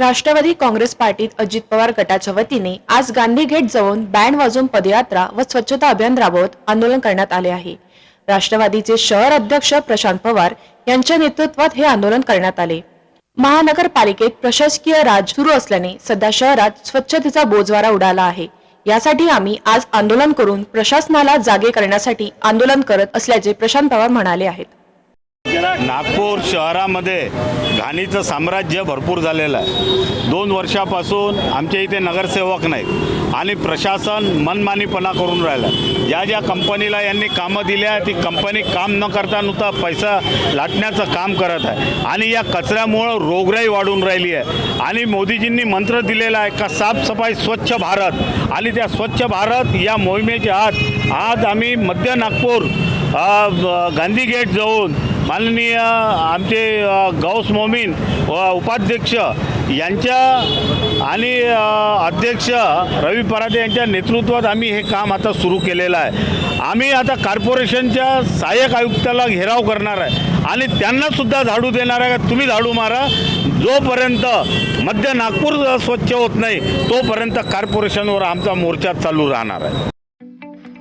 राष्ट्रवादी काँग्रेस पार्टीत अजित पवार गटाच्या वतीने आज गांधी गेट जवळून बँड वाजवून पदयात्रा व स्वच्छता अभियान राबवत आंदोलन करण्यात आले आहे. राष्ट्रवादीचे शहर अध्यक्ष प्रशांत पवार यांच्या नेतृत्वात हे आंदोलन करण्यात आले. महानगरपालिकेत प्रशासकीय राज सुरू असल्याने सध्या शहरात स्वच्छतेचा बोजवारा उडाला आहे. यासाठी आम्ही आज आंदोलन करून प्रशासनाला जागे करण्यासाठी आंदोलन करत असल्याचे प्रशांत पवार म्हणाले आहेत. नागपूर शहरामध्ये घाणीचं साम्राज्य भरपूर झालेलं आहे. दोन वर्षापासून आमच्या इथे नगरसेवक नाहीत. आणि प्रशासन मनमानीपणा करून राहिलं ज्या ज्या कंपनीला यांनी कामं दिली आहे ती कंपनी काम न करता नुसता पैसा लाटण्याचं काम करत आहे. आणि या कचऱ्यामुळं रोगराई वाढून राहिली आहे. आणि मोदीजींनी मंत्र दिलेला आहे का साफसफाई स्वच्छ भारत. आणि त्या स्वच्छ भारत या मोहिमेच्या आत आज आम्ही मध्य नागपूर गांधी गेट जाऊन माननीय आमचे गौस मोमीन व उपाध्यक्ष यांच्या आणि अध्यक्ष रवी परादे यांच्या नेतृत्वात आम्ही हे काम आता सुरू केलेलं आहे. आम्ही आता कॉर्पोरेशनच्या सहाय्यक आयुक्ताला घेराव करणार आहे. आणि त्यांनासुद्धा झाडू देणार आहे. का तुम्ही झाडू मारा. जोपर्यंत मध्य नागपूर स्वच्छ होत नाही तोपर्यंत कॉर्पोरेशनवर आमचा मोर्चा चालू राहणार आहे.